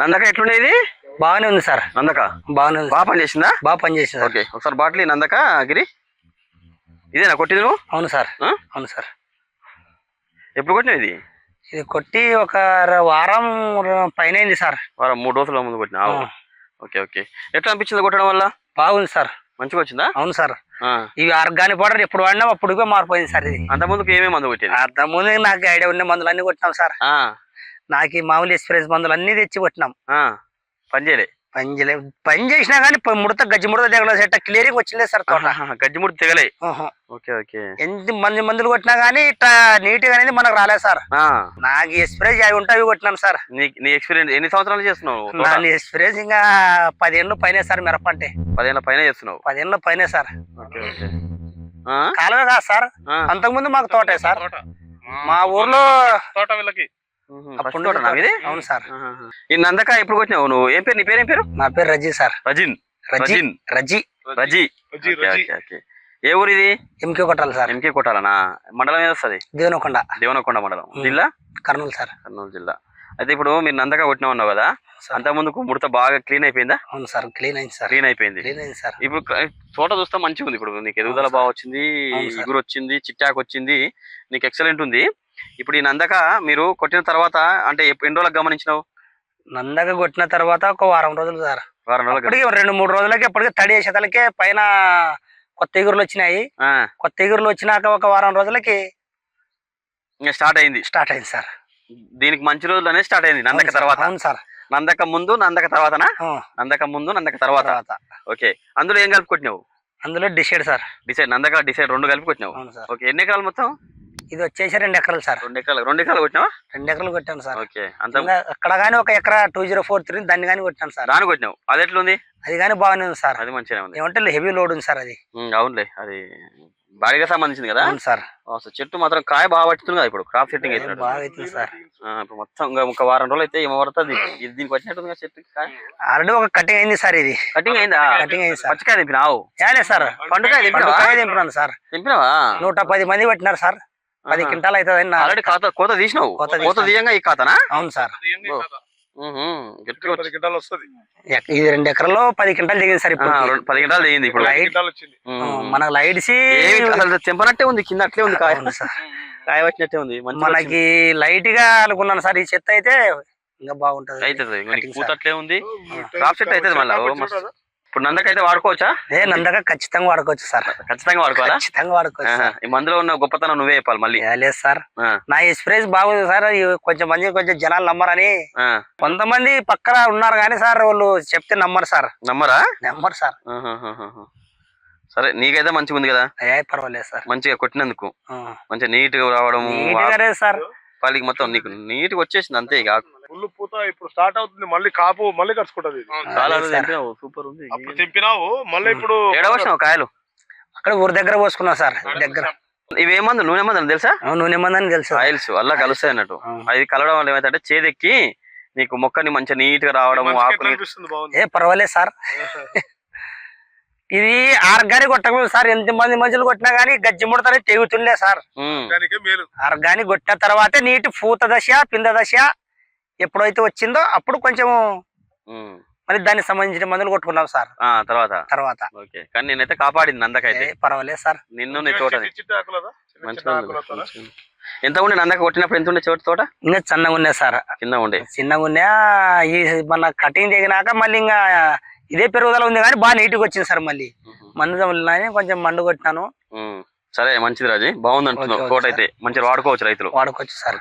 నందక ఎట్లుండేది? బాగానే ఉంది సార్. నందక? బాగానే ఉంది. బాగా పనిచేసిందా బాగా పనిచేసింది ఓకే. ఒకసారి బాటిల్ నందక గిరి. ఇదేనా కొట్టింది నువ్వు? అవును సార్? అవును సార్. ఎప్పుడు కొట్టినావు ఇది? ఇది కొట్టి ఒక వారం పైన అయింది సార్. వారం మూడు రోజుల ముందు కొట్టినా. Okay okay. ఎట్లా అనిపించింది కొట్టడం వల్ల? బాగుంది సార్. మంచిగా వచ్చిందా? అవును సార్. ఇవి ఆర్గానిక్ పౌడర్ ఎప్పుడు వాడినా అప్పుడుగా మారిపోయింది సార్ ఇది. అంత ముందుకు ఏమేమి మందు కొట్టేది? అంత ముందు నాకు ఐడియా ఉన్న మందులు అన్ని కొట్టినాం సార్. నాకు ఈ మామూలు ఎక్స్పీరియన్స్ మందులు అన్ని తెచ్చి కొట్టినాం. ఆ, పని చేయలే. పని చేసినా కానీ ముడత గజ్జి ముడత దగ్గర సెట్ క్లియరింగ్ వచ్చిందే సార్ తోట. ఆహా. Okay okay. ఎన్ని మంది మందులు కొట్టినా కానీ ఇట్లా నీట్గా అనేది మనకు రాలేదు సార్. నాకు ఎక్స్పీరియన్స్ అవి ఉంటాయి అవి కొట్టినాను సార్. నీ ఎక్స్పీరియన్స్ ఎన్ని సంవత్సరాలు చేస్తున్నావు? నా ఎక్స్పీరియన్స్ ఇంకా పదేళ్ళు పైనే సార్ మిరప అంటే. పదిహేను పైన చేస్తున్నావు? పదేళ్ళు పైనే సార్. కాలువే కాదు సార్. అంతకుముందు మాకు తోటే సార్. మా ఊర్లో తోట వీళ్ళకి. అవును సార్. ఈ నందక ఎప్పుడు కొట్టినావు నువ్వు? ఏం పేరు నీ పేరు ఏం పేరు? నా పేరు రజీ సార్. రజిన్. రజీ రజిన్. రజీ. రజీ. ఏ ఊరు ఇది? ఎంకే కొట్టాలి సార్. ఎంకే కొట్టాలనా? మండలం ఏది వస్తుంది? దేవనకొండ. దేవనకొండ మండలం. జిల్లా? కర్నూలు సార్. కర్నూలు జిల్లా. అయితే ఇప్పుడు మీరు నందక కొట్టినా ఉన్నావు కదా. అంత ముందుకు ముడత బాగా క్లీన్ అయిపోయిందా? అవును సార్ క్లీన్ అయింది సార్. క్లీన్ అయిపోయింది. క్లీన్ అయింది సార్. ఇప్పుడు తోట చూస్తే మంచిగా ఉంది ఇప్పుడు నీకు ఎదుగుదల. బాగా వచ్చింది. ఇగురు వచ్చింది చిట్టాకు వచ్చింది. నీకు ఎక్సలెంట్ ఉంది. ఇప్పుడు ఈ నందక మీరు కొట్టిన తర్వాత అంటే ఎన్ని రోజులకు గమనించినావు? నందక కొట్టిన తర్వాత ఒక వారం రోజులు సార్. వారం రోజులకు రెండు మూడు రోజులకి అప్పటికి తడి వేసేతలకే పైన కొత్త ఎగురులు వచ్చినాయి. ఆ, కొత్త ఎగురులు వచ్చినాక ఒక వారం రోజులకి ఇంకా స్టార్ట్ అయింది. స్టార్ట్ అయింది సార్. దీనికి మంచి రోజులు అనేది స్టార్ట్ అయింది నందక తర్వాత. అవును సార్. నందక ముందు నందక తర్వాతనా? నందక ముందు నందక తర్వాత. ఓకే. అందులో ఏం కలిపి కొట్టినావు అందులో డిసైడ్ సార్. డిసైడ్ నందక డిసైడ్ రెండు కలిపి కొట్టినావు ఓకే ఎన్ని ఎకరాలు మొత్తం? ఇది వచ్చేసి రెండు ఎకరాలు సార్. రెండు ఎకరాలు. రెండు ఎకరాలు కొట్టినావా? రెండు ఎకరాలు కొట్టాను సార్. ఓకే. అంత అక్కడ కానీ ఒక ఎకరా టూ జీరో ఫోర్ త్రీ దాన్ని కానీ కొట్టాను సార్. దాని కొట్టినావు. అది ఎట్లుంది? అది కానీ బాగానే ఉంది సార్. అది మంచిగా ఉంది. ఏమంటే హెవీ లోడ్ ఉంది సార్ అది. అవునులే. అది బాడీగా సంబంధించింది కదా? అవును సార్. చెట్టు మాత్రం కాయ బాగా పట్టుతుంది కదా ఇప్పుడు. క్రాప్ సెట్టింగ్ అవుతున్నాడు బాగా అవుతుంది సార్. ఇప్పుడు మొత్తం ఒక వారం రోజులు అయితే ఏమో పడుతుంది. ఇది దీనికి వచ్చినట్టుంది కదా చెట్టు కాయ? ఆల్రెడీ ఒక కటింగ్ అయింది సార్ ఇది. కటింగ్ అయిందా? కటింగ్ అయింది సార్. పచ్చికాయ తింపినావు ఏలే సార్. తింపినావా పండుకాయ దింపినాను సార్. తింపినావా నూట పది మంది పెట్టినారు సార్. పది. క్వింటాల్ అవుతుంది ఆల్రెడీ కోత కోత తీసినావు? కోత. తీయంగా ఈ ఖాతానా? అవును సార్. ఇది రెండు ఎకరాల్లో పది క్వింటాల్ దిగింది సార్ ఇప్పుడు. పది గంటలు దిగింది ఇప్పుడు. మనకు లైట్స్ అసలు తెంపనట్టే ఉంది కింద అట్లే ఉంది కాయ. కాయ వచ్చినట్టే ఉంది మనకి లైట్గా అనుకున్నాను సార్ ఈ చెత్త అయితే ఇంకా బాగుంటది. అవుతుంది. అట్లే ఉంది. క్రాప్ సెట్ అవుతుంది మళ్ళీ. ఇప్పుడు నందకైతే వాడుకోవచ్చా? ఏ నందక ఖచ్చితంగా వాడుకోవచ్చు సార్. ఖచ్చితంగా వాడుకోవాలా? ఖచ్చితంగా వాడుకోవచ్చు. సార్. ఈ మందులో ఉన్న గొప్పతనం నువ్వే చెప్పాలి మళ్ళీ. ఏ లేదు సార్. ఆ, నా ఎక్స్పీరియన్స్ బాగుంది సార్. కొంచెం మంది కొంచెం జనాలు నమ్మరని. ఆ. కొంతమంది పక్కన ఉన్నారు కానీ సార్ వాళ్ళు చెప్తే నమ్మరు సార్. నమ్మరా? నమ్మరు సార్. సరే నీకైతే మంచిగా ఉంది కదా? ఏ పర్వాలేదు సార్. మంచిగా కొట్టినందుకు. మంచిగా నీట్గా రావడం నీట్ గానే సార్. పాలికి మొత్తం నీకు నీట్గా వచ్చేసింది అంతే ఇక. ఫుల్ పూత ఇప్పుడు స్టార్ట్ అవుతుంది. మళ్ళీ కాపు మళ్ళీ కలుసుకుంటది ఇది. చాలా. సూపర్ ఉంది. అప్పుడు తెంపినావు. మళ్ళీ ఇప్పుడు కాయలు? అక్కడ ఊరి దగ్గర పోసుకున్నాం సార్ దగ్గర. ఇవి ఏ మందులు నూనె మందులు తెలుసా? ఆ, నూనె మందని తెలుసు. ఆయిల్స్ అలా కలుస్తాయి అన్నట్టు. ఆ. అది కలవడం వల్ల ఏమైతే చేదెక్కి నీకు మొక్కని మంచిగా నీట్గా రావడం మంచిగా ఎట్లా ఆకుని అనిపిస్తుంది బాగుంది. ఏ పర్వాలేదు సార్. ఇది ఆర్గానిక్ కొట్టకూడదు సార్. ఎంత మంది మనుషులు కొట్టినా కానీ గజ్జి ముడతనే తెగుతుండే సార్. ఉమ్, దానికే మేలు. ఆర్గానిక్ కొట్టిన తర్వాతే నీటి పూత దశ పింద దశ ఎప్పుడైతే వచ్చిందో అప్పుడు కొంచెం ఉమ్. మరి దానికి సంబంధించిన మందులు కొట్టుకున్నాం సార్. ఆ తర్వాత? తర్వాత. ఓకే. కానీ నేనైతే కాపాడింది నందకైతే. ఏ పర్వాలేదు సార్. నిన్ను నీ చిన్న చిన్న. ఎంత ఉండే నందక? కొట్టినప్పుడు ఎంత ఉండే చోటు తోట? ఇంకా చిన్నగా ఉన్నాయి సార్. కింద ఉండే. చిన్నగా ఉన్నా ఈ మన కటింగ్ దిగినాక మళ్ళీ ఇంకా ఇదే పెరుగుదల ఉంది కానీ బాగా నీట్గా వచ్చింది సార్ మళ్ళీ. మందు కొంచెం మండు కొట్టినాను. సరే మంచిది రాజీ. బాగుంది అంటున్నావు ఓకే, తోట అయితే మంచిగా వాడుకోవచ్చు రైతులు. వాడుకోవచ్చు సార్.